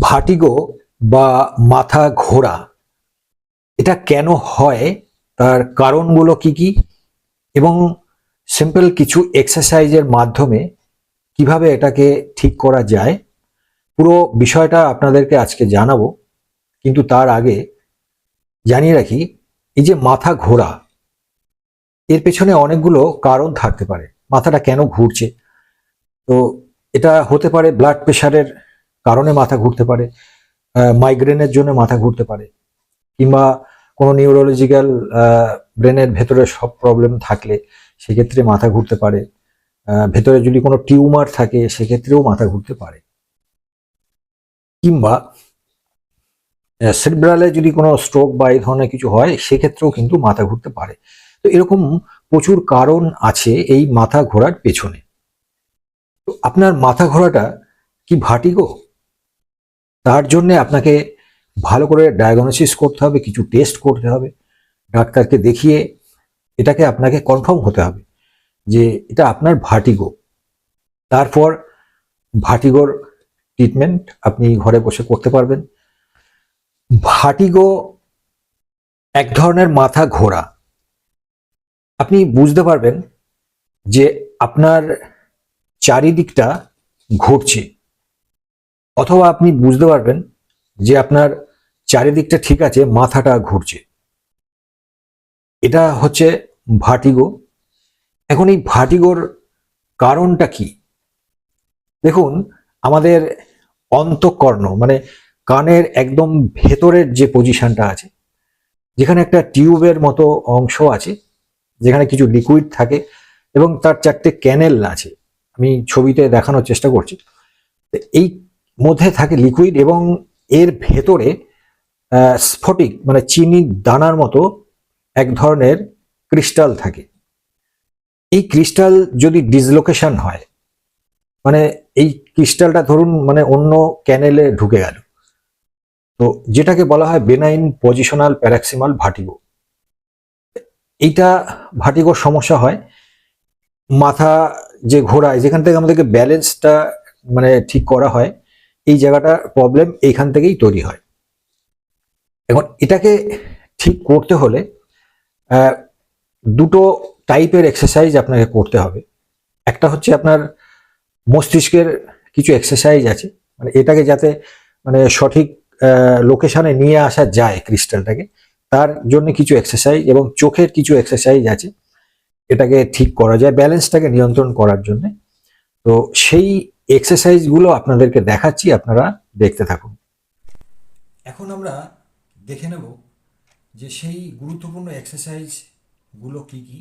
ভাটিগো বা মাথা ঘোরা এটা কেন হয়? তার কারণগুলো কি কি? এবং সিম্পল কিছু এক্সারসাইজের মাধ্যমে কীভাবে এটাকে ঠিক করা যায়? পুরো বিষয়টা আপনাদেরকে আজকে জানাব, কিন্তু তার আগে জানিয়ে রাখি, এই যে মাথা ঘোরা এর পেছনে অনেকগুলো কারণ থাকতে পারে। মাথাটা কেন ঘুরছে? তো এটা হতে পারে ব্লাড প্রেশারের কারণে মাথা ঘুরতে পারে মাইগ্রেনের জন্য মাথা ঘুরতে পারে, কিংবা কোনো নিউরোলজিক্যাল ব্রেনের ভেতরে সব প্রবলেম থাকলে সেক্ষেত্রে মাথা ঘুরতে পারে ভেতরে যদি কোনো টিউমার থাকে সেক্ষেত্রেও মাথা ঘুরতে পারে। কিংবা সেরিব্রালে যদি কোনো স্ট্রোক বা এই ধরনের কিছু হয় সেক্ষেত্রেও কিন্তু মাথা ঘুরতে পারে। তো এরকম প্রচুর কারণ আছে এই মাথা ঘোরার পেছনে। তো আপনার মাথা ঘোরাটা কি ভাটিগো তার জন্য আপনাকে ভালো করে ডায়াগনোসিস করতে হবে, কিছু টেস্ট করতে হবে। ডাক্তারকে দেখিয়ে এটাকে আপনাকে কনফার্ম হতে হবে যে এটা আপনার ভাটিগো তারপর ভাটিগোর ট্রিটমেন্ট আপনি ঘরে বসে করতে পারবেন। ভাটিগো এক ধরনের মাথা ঘোরা। আপনি বুঝতে পারবেন যে আপনার চারিদিকটা ঘুরছে। অথবা আপনি বুঝতে পারবেন যে আপনার চারিদিকটা ঠিক আছে, মাথাটা ঘুরছে। এটা হচ্ছে ভাটিগো এখন এই ভাটিগোর কারণটা কি? দেখুন, আমাদের অন্তঃকর্ণ মানে কানের একদম ভেতরের যে পজিশনটা আছে, যেখানে একটা টিউবের মতো অংশ আছে, যেখানে কিছু লিকুইড থাকে, এবং তার চারটে ক্যানেল আছে। আমি ছবিতে দেখানোর চেষ্টা করছি। এই মধ্যে থাকে লিকুইড এবং এর ভেতরে স্ফটিক মানে চিনির দানার মতো এক ধরনের ক্রিস্টাল থাকে। এই ক্রিস্টাল যদি ডিসলোকেশন হয় মানে এই ক্রিস্টালটা ধরুন মানে অন্য ক্যানেলে ঢুকে গেল, তো যেটাকে বলা হয় বেনাইন পজিশনাল প্যারাক্সিমাল ভাটিগো এইটা ভাটিগোর সমস্যা হয়, মাথা যে ঘোরায়, যেখান থেকে আমাদেরকে ব্যালেন্সটা মানে ঠিক করা হয় এই জায়গাটা প্রবলেম এইখান থেকেই তৈরি হয়। এখন এটাকে ঠিক করতে হলে দুটো টাইপের এক্সারসাইজ আপনাকে করতে হবে। একটা হচ্ছে আপনার মস্তিষ্কের কিছু এক্সারসাইজ আছে মানে এটাকে যাতে মানে সঠিক লোকেশনে নিয়ে আসা যায় ক্রিস্টালটাকে তার জন্য কিছু এক্সারসাইজ এবং চোখের কিছু এক্সারসাইজ আছে। এটাকে ঠিক করা যায় ব্যালেন্সটাকে নিয়ন্ত্রণ করার জন্য। তো সেই এক্সারসাইজগুলো আপনাদেরকে দেখাচ্ছি, আপনারা দেখতে থাকুন। এখন আমরা দেখে নেব যে সেই গুরুত্বপূর্ণ এক্সারসাইজগুলো কি কি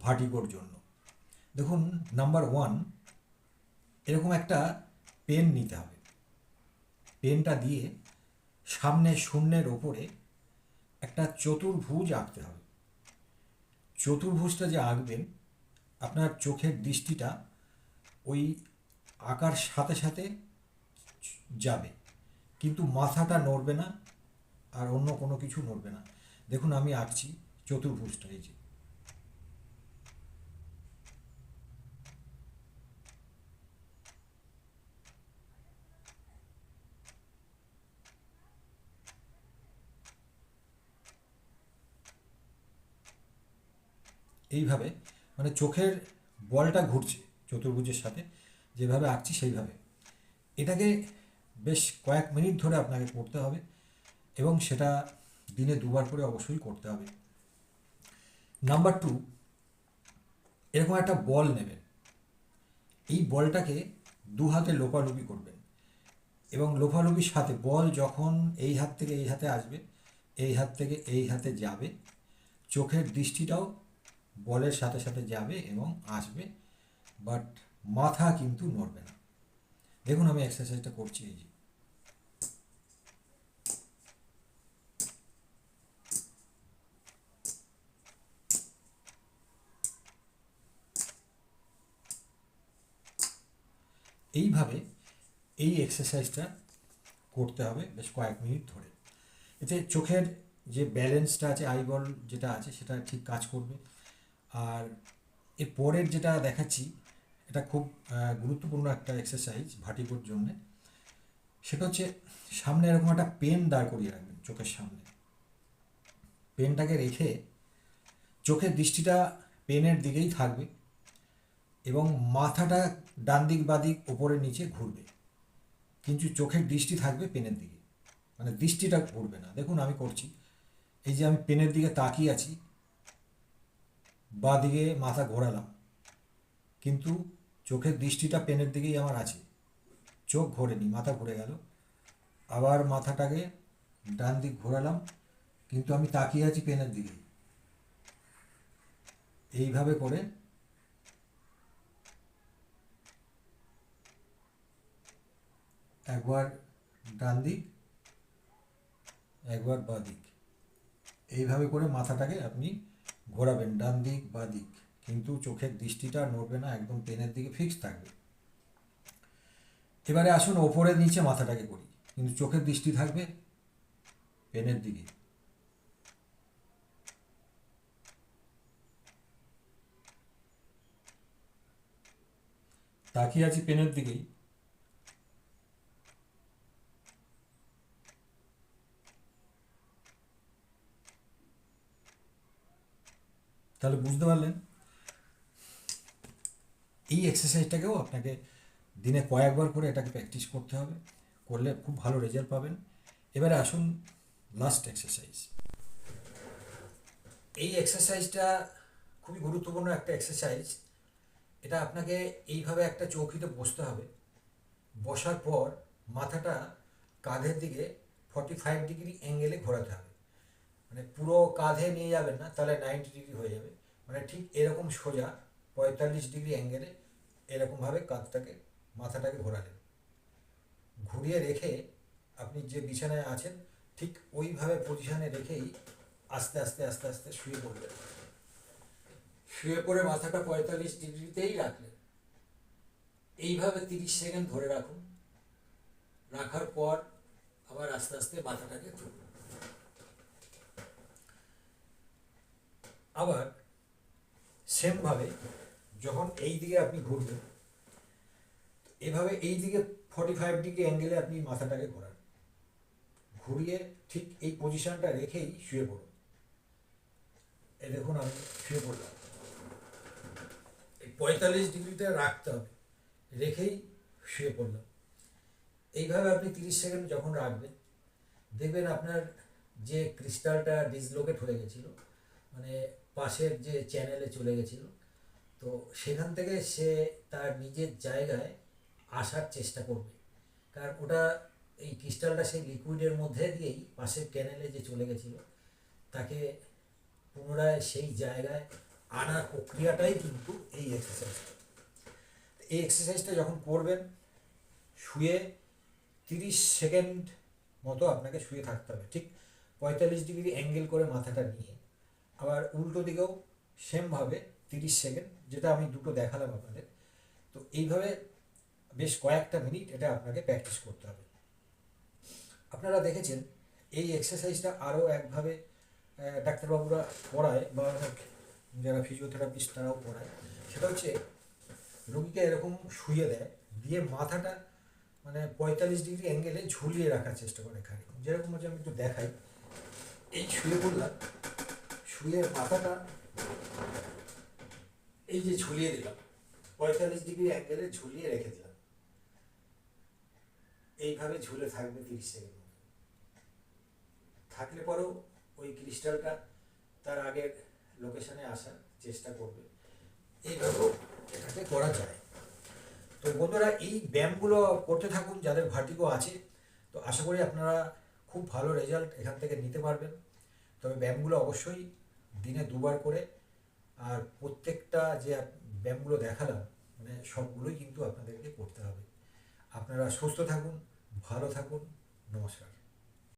ভার্টিগোর জন্য। দেখুন নাম্বার ওয়ান এরকম একটা পেন নিতে হবে। পেনটা দিয়ে সামনে শূন্যের ওপরে একটা চতুর্ভুজ আঁকতে হবে। চতুর্ভুজটা যে আঁকবেন, আপনার চোখের দৃষ্টিটা ওই আঁকার সাথে সাথে যাবে। কিন্তু মাথাটা নড়বে না আর অন্য কোনো কিছু নড়বে না। দেখুন, আমি আঁকছি চতুর্ভুজটা এই যে। এইভাবে মানে চোখের বলটা ঘুরছে চতুর্ভুজের সাথে। যেভাবে আঁকছি সেইভাবে। এটাকে বেশ কয়েক মিনিট ধরে আপনাকে করতে হবে এবং সেটা দিনে দুবার করে অবশ্যই করতে হবে। নাম্বার টু, এরকম একটা বল নেবেন। এই বলটাকে দু হাতে লোপালুপি করবেন এবং লোপালুপির সাথে বল যখন এই হাত থেকে এই হাতে আসবে, এই হাত থেকে এই হাতে যাবে, চোখের দৃষ্টিটাও বলের সাথে সাথে যাবে এবং আসবে। বাট মাথা কিন্তু নড়বে না। দেখুন আমি এক্সারসাইজটা করছি এই যে। এইভাবে এই এক্সারসাইজটা করতে হবে বেশ কয়েক মিনিট ধরে। এতে চোখের যে ব্যালেন্সটা আছে আইবল যেটা আছে, সেটা ঠিক কাজ করবে। আর এর পরের যেটা দেখাচ্ছি এটা খুব গুরুত্বপূর্ণ একটা এক্সারসাইজ ভাটিকোর জন্য। সেটা হচ্ছে সামনে এরকম একটা পেন দাঁড় করিয়ে রাখবেন চোখের সামনে। পেনটাকে রেখে চোখের দৃষ্টিটা পেনের দিকেই থাকবে এবং মাথাটা ডান দিক বাদিক ওপরে নিচে ঘুরবে। কিন্তু চোখের দৃষ্টি থাকবে পেনের দিকে। মানে দৃষ্টিটা ঘুরবে না। দেখুন আমি করছি। এই যে আমি পেনের দিকে তাকিয়ে আছি, বা দিকে মাথা ঘোরালাম। কিন্তু চোখের দৃষ্টিটা পেনের দিকেই আমার আছে। চোখ ঘোরেনি, মাথা ঘুরে গেল। আবার মাথাটাকে ডান দিক ঘোরালাম, কিন্তু আমি তাকিয়ে আছি পেনের দিকে। এইভাবে করে একবার ডান দিক, একবার বাঁ দিক। এইভাবে করে মাথাটাকে আপনি ঘোরাবেন, ডান দিক, বা দিক। কিন্তু চোখের দৃষ্টিটা নড়বে না, একদম পেনের দিকে ফিক্স থাকবে। এবারে আসুন ওপরে নিচে মাথাটাকে করি, কিন্তু চোখের দৃষ্টি থাকবে পেনের দিকে। তাকিয়ে আছি পেনের দিকেই। তাহলে বুঝতে পারলেন? এই এক্সারসাইজটাকেও আপনাকে দিনে কয়েকবার করে এটাকে প্র্যাকটিস করতে হবে। করলে খুব ভালো রেজাল্ট পাবেন। এবারে আসুন লাস্ট এক্সারসাইজ এই এক্সারসাইজটা খুবই গুরুত্বপূর্ণ একটা এক্সারসাইজ এটা আপনাকে এইভাবে একটা চৌকিতে বসতে হবে। বসার পর মাথাটা কাঁধের দিকে ফর্টি ফাইভ ডিগ্রি অ্যাঙ্গেলে ঘোরাতে হবে। মানে পুরো কাঁধে নিয়ে যাবেন না, তাহলে নাইনটি ডিগ্রি হয়ে যাবে। মানে ঠিক এরকম সোজা পঁয়তাল্লিশ ডিগ্রি অ্যাঙ্গেলে এরকমভাবে কাঁধটাকে, মাথাটাকে ঘোরালেন। ঘুরিয়ে রেখে আপনি যে বিছানায় আছেন, ঠিক ওইভাবে পজিশনে রেখেই আস্তে আস্তে আস্তে আস্তে শুয়ে পড়বেন শুয়ে পড়ে মাথাটা পঁয়তাল্লিশ ডিগ্রিতেই রাখলেন। এইভাবে তিরিশ সেকেন্ড ধরে রাখুন। রাখার পর আবার আস্তে আস্তে মাথাটাকে তুলুন আবার সেমভাবে যখন এই দিকে আপনি ঘুরবেন, এভাবে এই দিকে ফর্টি ফাইভ ডিগ্রি অ্যাঙ্গেলে আপনি মাথাটাকে ঘোরান। ঘুরিয়ে ঠিক এই পজিশনটা রেখেই শুয়ে পড়ুন। এই দেখুন আমি শুয়ে পড়লাম। এই পঁয়তাল্লিশ ডিগ্রিতে রাখতে হবে, রেখেই শুয়ে পড়লাম। এইভাবে আপনি তিরিশ সেকেন্ড যখন রাখবেন, দেখবেন আপনার যে ক্রিস্টালটা ডিসলোকেট হয়ে গেছিল মানে পাশের যে চ্যানেলে চলে গেছিল তো সেখান থেকে সে তার নিজের জায়গায় আসার চেষ্টা করবে। কারণ ওটা এই ক্রিস্টালটা সেই লিকুইডের মধ্যে দিয়েই পাশের ক্যানেলে যে চলে গেছিল, তাকে পুনরায় সেই জায়গায় আনার প্রক্রিয়াটাই কিন্তু এই এক্সারসাইজটা এই এক্সারসাইজটা যখন করবেন, শুয়ে তিরিশ সেকেন্ড মতো আপনাকে শুয়ে থাকতে হবে, ঠিক পঁয়তাল্লিশ ডিগ্রি অ্যাঙ্গেল করে মাথাটা নিয়ে। আবার উল্টো দিকেও সেমভাবে তিরিশ সেকেন্ড যেটা আমি দুটো দেখালাম আপনাদের। তো এইভাবে বেশ কয়েকটা মিনিট এটা আপনাকে প্র্যাকটিস করতে হবে। আপনারা দেখেছেন, এই এক্সারসাইজটা আরও একভাবে ডাক্তারবাবুরা পড়ায় বা যারা ফিজিওথেরাপিস্ট তারাও পড়ায়। সেটা হচ্ছে, রোগীকে এরকম শুয়ে দেয়, দিয়ে মাথাটা মানে পঁয়তাল্লিশ ডিগ্রি অ্যাঙ্গেলে ঝুলিয়ে রাখার চেষ্টা করে খালি যেরকম হচ্ছে আমি একটু দেখাই। এই শুয়ে পড়লাম, শুয়ে মাথাটা এই যে ঝুলিয়ে দিলাম, পঁয়তাল্লিশ ডিগ্রি অ্যাঙ্গেলে ঝুলিয়ে রেখে দিলাম এইভাবে ঝুলে থাকবে তিরিশ সেকেন্ড থাকলে পরেও ওই ক্রিস্টালটা তার আগের লোকেশনে আসার চেষ্টা করবে। এইভাবেও এটাকে করা যায়। তো বন্ধুরা, এই ব্যায়ামগুলো করতে থাকুন, যাদের ভার্টিগো আছে, তো আশা করি আপনারা খুব ভালো রেজাল্ট এখান থেকে নিতে পারবেন। তবে ব্যায়ামগুলো অবশ্যই দিনে দুবার করে আর প্রত্যেকটা যে ব্যায়ামগুলো দেখালাম মানে সবগুলোই কিন্তু আপনাদেরকে করতে হবে। আপনারা সুস্থ থাকুন, ভালো থাকুন, নমস্কার।